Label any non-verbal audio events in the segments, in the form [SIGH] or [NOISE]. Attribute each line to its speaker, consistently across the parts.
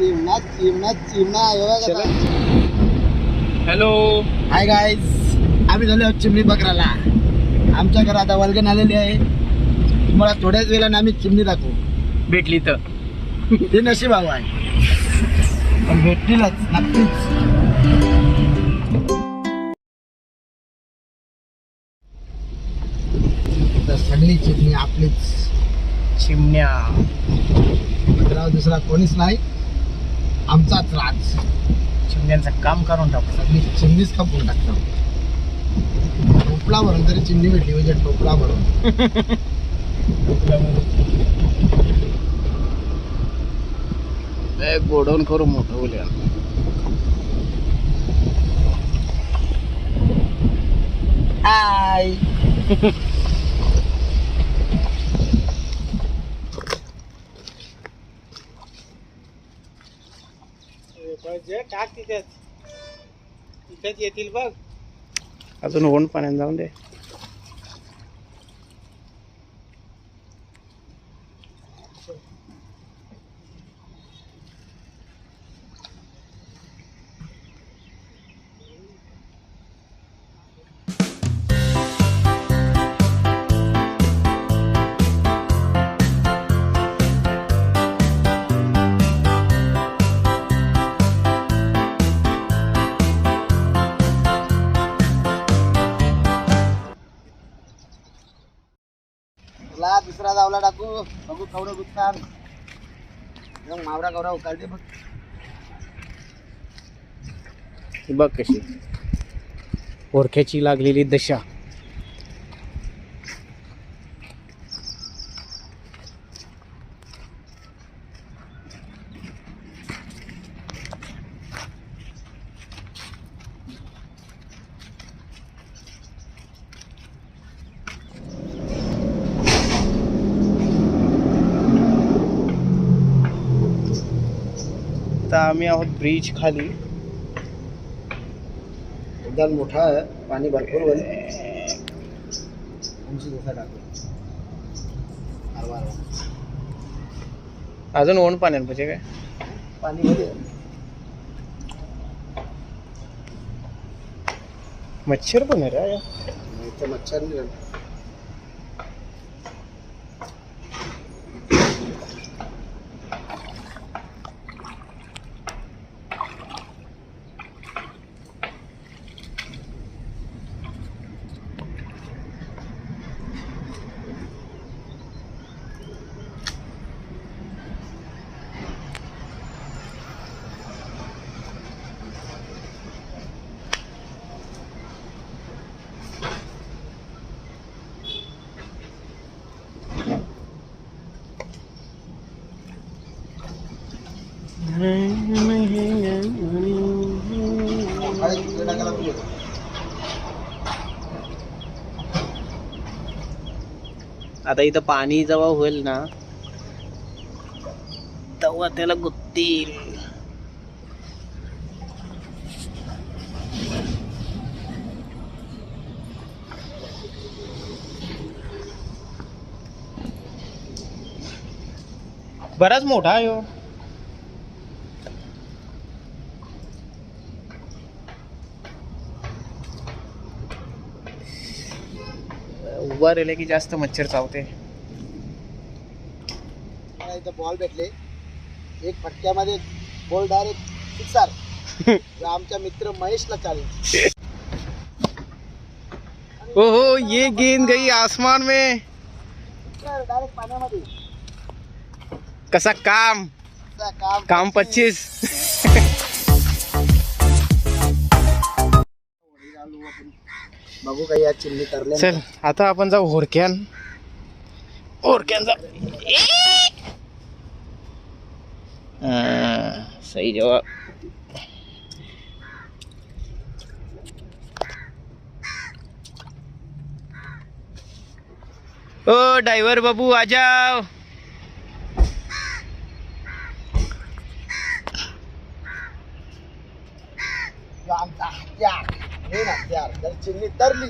Speaker 1: चिमणा चिमणा चिमणा.
Speaker 2: Hello
Speaker 1: hi guys आम्ही झालो आहोत चिमणी बकराला. आमच्या घरात आता वल्गन आलेली आहे. तुम्हाला थोड्याच वेळाने आम्ही चिमणी दाखवू.
Speaker 2: भेटली तर.
Speaker 1: ते नशीब हवं आहे. पण भेटतीलच नक्कीच. सगळी चिमणी आपलीच.
Speaker 2: चिमण्या.
Speaker 1: दुसरा कोणीच नाही. आमचाच राज
Speaker 2: चिमण्यांचं काम करून टाकू.
Speaker 1: सगळी चिमणीच कापून टाकतो. टोपला भरून तरी चिमणी भेटली म्हणजे टोपला भरून
Speaker 2: गोडवून करू मोठं बोलूया
Speaker 1: हाय. [LAUGHS]
Speaker 2: टाक तिथेच तिथेच येतील बघ. अजून ओन पाण्यात जाऊन दे.
Speaker 1: तुला दुसरा जावला टाकू बघू कवडं गुत्तान मग मावरा कवरा उकाळते बघ.
Speaker 2: बघ कशी. ओरख्याची लागलेली दशा. आता आम्ही आहोत ब्रिज खाली.
Speaker 1: एकदम मोठा आहे. पाणी भरपूर वर.
Speaker 2: अजून ओढ पाण्यात म्हणजे काय?
Speaker 1: पाणी मध्ये.
Speaker 2: मच्छर पण आहे रे.
Speaker 1: मच्छर नाही.
Speaker 2: आता इथं पाणी जेव्हा होईल ना तेव्हा त्याला गुत्तील. बराच मोठा आहे हो. राहिले की जास्त मच्छर चावते.
Speaker 1: मला इथं बॉल भेटले. एक फटक्यामध्ये बॉल डायरेक्ट फिक्सार आमच्या मित्र महेशला चालेल
Speaker 2: ओ हो ये गेंद गई आसमान में.
Speaker 1: डायरेक्ट पाण्यामध्ये.
Speaker 2: कसा काम?
Speaker 1: असं काम?
Speaker 2: काम पच्चीस. [LAUGHS]
Speaker 1: बघू काही या चिमणी तरले
Speaker 2: चल आता आपण जाऊ होरक्यान. होरक्यान जा हा, सही जवाब ओ ड्रायव्हर बाबू आ जाओ
Speaker 1: आमचा हे ना हत्यार जर चिमणी तरली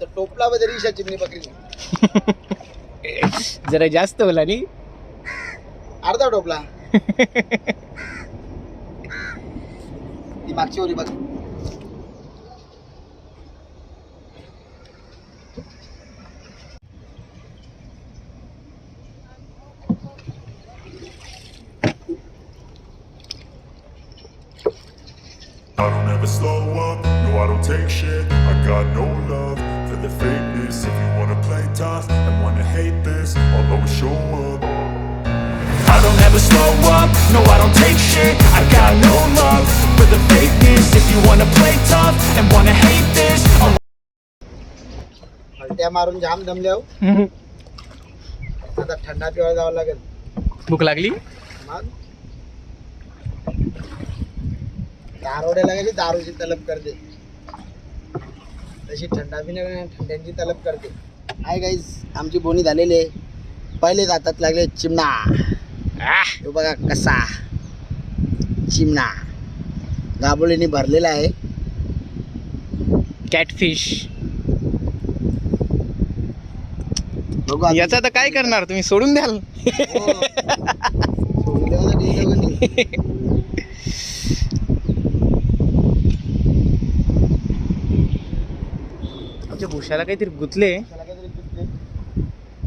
Speaker 1: तर टोपला जरी ईशा चिमणी पकडली
Speaker 2: जरा जास्त होला नी.
Speaker 1: अर्धा टोपला. ती मागची वरी बघ
Speaker 3: I don't ever slow up, no I don't take shit I got no love for the fakeness If you wanna play tough and wanna hate this I'll always show up I don't ever slow up, no I don't take shit I got no love for the fakeness If you wanna play tough and wanna hate this I'll
Speaker 1: हलट्या मारून जाम दमल्या हो. आता थंडा पिवायला जावं लागेल
Speaker 2: भूक लागली
Speaker 1: मग दारोड्याला गेली दारूची तलब करते तशी थंडा पिण्या थंड्यांची तलब करते. हाय गाईज आमची बोनी झालेली आहे. पहिलेच हातात लागले चिमणा. तो बघा कसा. चिमणा. गाबोळीने भरलेला आहे.
Speaker 2: कॅटफिश
Speaker 1: बघू आता.
Speaker 2: याचा तर काय करणार? तुम्ही सोडून द्याल.
Speaker 1: हो. सोडून द्यावं [LAUGHS] आहे पण नाही.
Speaker 2: आमच्या भुशाला काहीतरी गुतले.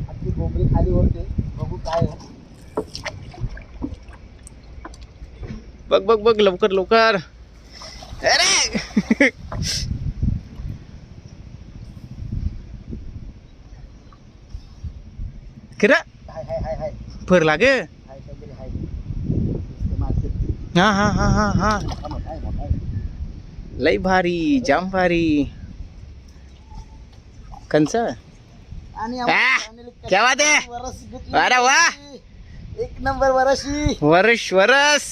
Speaker 1: आपली खाली बघू काय.
Speaker 2: बघ बघ बघ लवकर लवकर. अरे! खरं.
Speaker 1: हाय हाय हाय हाय.
Speaker 2: फर लागे.
Speaker 1: हाय.
Speaker 2: हा हा हा हा हा. लई भारी जाम भारी. कंच
Speaker 1: आणि
Speaker 2: बात आहे?
Speaker 1: वरस घेतली.
Speaker 2: अरे वा.
Speaker 1: एक नंबर वरशी.
Speaker 2: वरस वरस.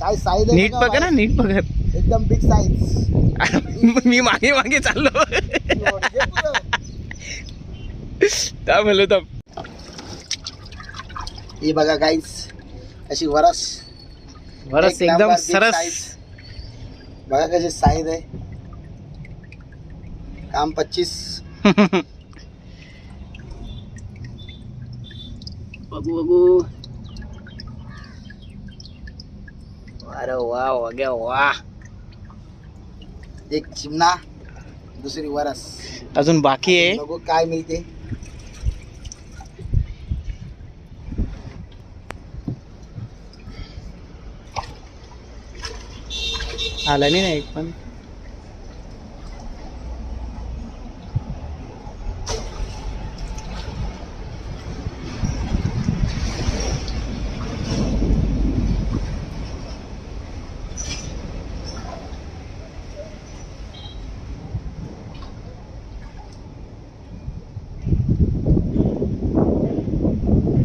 Speaker 1: काय साईज
Speaker 2: नीट बघा ना नीट बघा.
Speaker 1: एकदम बिग साईज [LAUGHS]
Speaker 2: मी मागे मागे चाललो. काय म्हणलो तर
Speaker 1: हे बघा गाईस अशी वरस.
Speaker 2: वरस
Speaker 1: एक
Speaker 2: एकदम सरस.
Speaker 1: बघा कशी साईज आहे. काम पच्चीस। बघू बघू.
Speaker 2: अरे वा वग्या वा.
Speaker 1: एक चिमणा दुसरी वरस.
Speaker 2: अजून बाकी आहे?
Speaker 1: बघू काय मिळते.
Speaker 2: आला नाही ना एक पण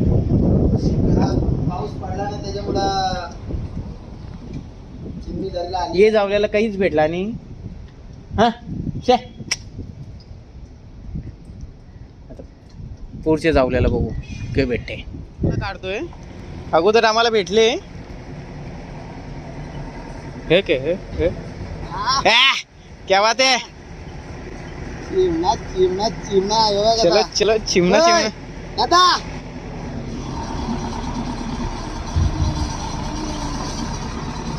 Speaker 1: हा, पाऊस पडला ना त्याच्यामुळं चिमणी धरला आली
Speaker 2: ये जावल्याला काहीच भेटला नाही. हा शे. आता पुढच्या जावल्याला बघू. काय भेटते. काढतोय. अगोदर आम्हाला भेटले. हे के हे हे.
Speaker 1: हा,
Speaker 2: बात आहे
Speaker 1: चिमणा चिमणा चिमणा
Speaker 2: चलो. चलो चिमणा चिमणा.
Speaker 1: दादा.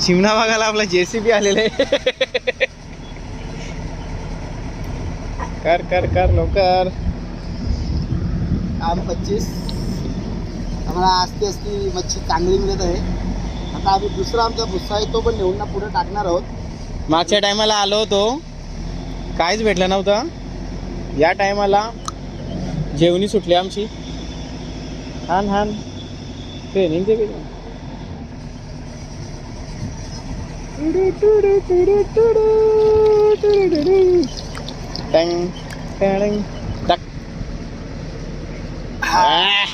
Speaker 2: चिमणा बघायला आपला जेसीबी आलेला आहे. कर कर कर लवकर.
Speaker 1: काम पच्चीस. आम्हाला असती असती मच्छी चांगली मिळत आहे. आता आम्ही दुसरा आमचा भुस्सा आहे तो पण नेऊन ना पुढे टाकणार आहोत.
Speaker 2: मागच्या टायमाला आलो होतो. काहीच भेटलं नव्हतं. या टायमाला जेवणी सुटली आमची. हान हान. ट्रेनिंग ते टँग टँग टक आ.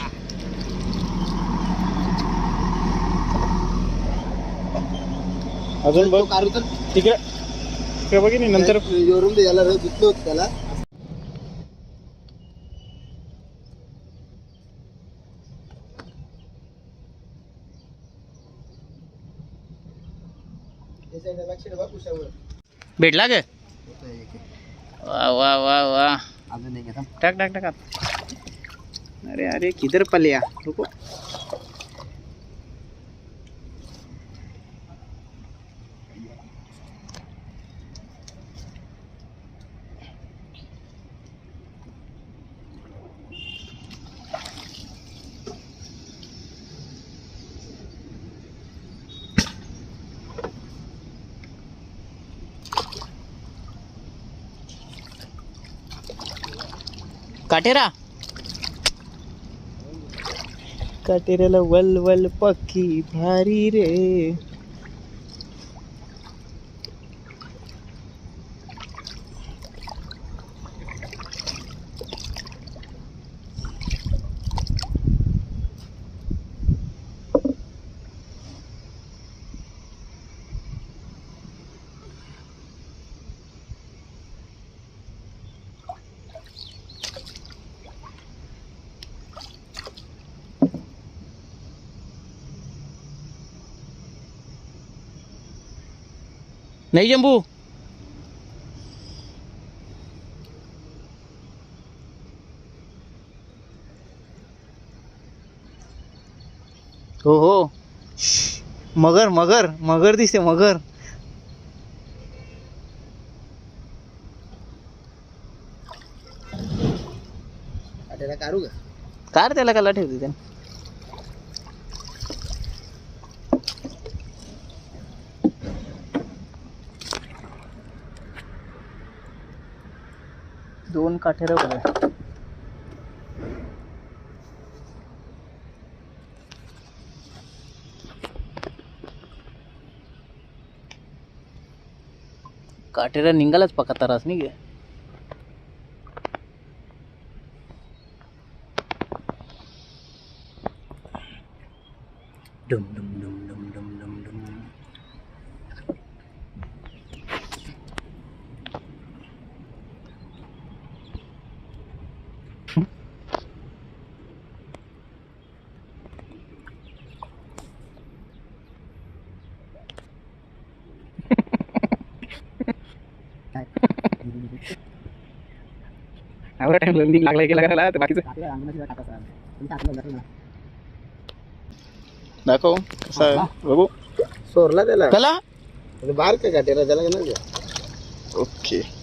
Speaker 2: अजून बघ तिकडे. तिकडे बघ नाही नंतर.
Speaker 1: योरून दे याला धुतलं होतं त्याला.
Speaker 2: भेटला ग. वा वा वा वा
Speaker 1: अजून.
Speaker 2: टाक टाक टाक. अरे अरे किधर पलिया रुको काटेरा. काटेऱ्याला वल वल पक्की भारी रे. नाही जंबू हो हो. मगर मगर मगर दिसते मगर.
Speaker 1: काटेला काढू का?
Speaker 2: कार त्याला कला ठेवते त्याने. दोन काठेर बघा काटेरा निघालाच पका तरास नाही गे डुम डुम डुम डुम डुम एवढा टाइम लंडिंग लागला गेला करायला तर बाकीचं.
Speaker 1: काटेला अंगणाची जागा टाकायचा. पण टाकलं जातं ना.
Speaker 2: दाखव. कसा आहे बघू.
Speaker 1: सोरला त्याला?
Speaker 2: चला
Speaker 1: बार का काटेला त्याला का
Speaker 2: ओके.